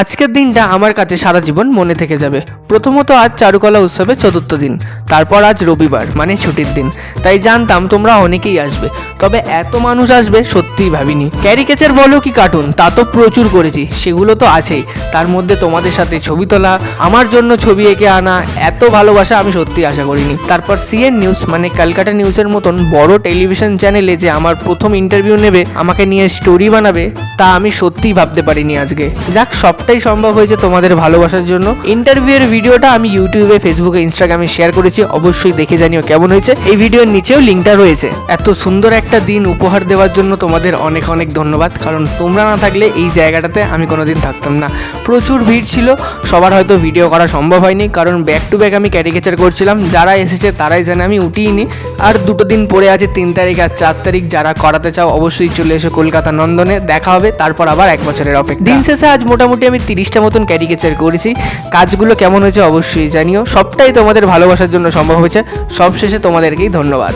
আজকের দিনটা আমার কাছে সারা জীবন মনে থেকে যাবে। প্রথমত আজ চারুকলা উৎসবের চতুর্থ দিন, তারপর আজ রবিবার মানে ছুটির দিন। তাই জানতাম তোমরা অনেকেই আসবে, তবে এত মানুষ আসবে সত্যিই ভাবিনি। ক্যারিকেচার বলো কি কার্টুন তা তো প্রচুর করেছি, সেগুলো তো আছেই। তার মধ্যে তোমাদের সাথে ছবি তোলা, আমার জন্য ছবি এঁকে আনা, এত ভালোবাসা আমি সত্যি আশা করিনি। তারপর সিএন নিউজ মানে ক্যালকাটা নিউজের মতন বড় টেলিভিশন চ্যানেলে যে আমার প্রথম ইন্টারভিউ নেবে, আমাকে নিয়ে স্টোরি বানাবে, তা আমি সত্যিই ভাবতে পারিনি আজকে। যাক সবটাই সম্ভব হয়েছে তোমাদের ভালোবাসার জন্য। ইন্টারভিউয়ের ভিডিওটা আমি ইউটিউবে ফেসবুকে ইনস্টাগ্রামে শেয়ার করেছি, অবশ্যই দেখে জানিও কেমন হয়েছে। এই ভিডিওর নিচেও লিঙ্কটা রয়েছে। এত সুন্দর একটা দিন উপহার দেওয়ার জন্য তোমাদের অনেক অনেক ধন্যবাদ, কারণ তোমরা না থাকলে এই জায়গাটাতে আমি কোনোদিন থাকতাম না। প্রচুর ভিড় ছিল, সবার হয়তো ভিডিও করা সম্ভব হয়নি, কারণ ব্যাক টু ব্যাক আমি ক্যারিকেচার করছিলাম, যারা এসেছে তারাই জানে আমি উঠিনি আর দুটো দিন পরে আছে, তিন তারিখ আর চার তারিখ, যারা করাতে চাও অবশ্যই চলে এসো কলকাতা নন্দনে, দেখা হবে, তারপর আবার এক বছরের অপেক্ষা। দিন শেষে আজ মোটামুটি আমি তিরিশটা মতন ক্যারিকেচার করেছি। কাজগুলো কেমন হয়েছে অবশ্যই জানিও। সবটাই তোমাদের ভালোবাসার জন্য সম্ভব হয়েছে। সবশেষে তোমাদেরকেই ধন্যবাদ।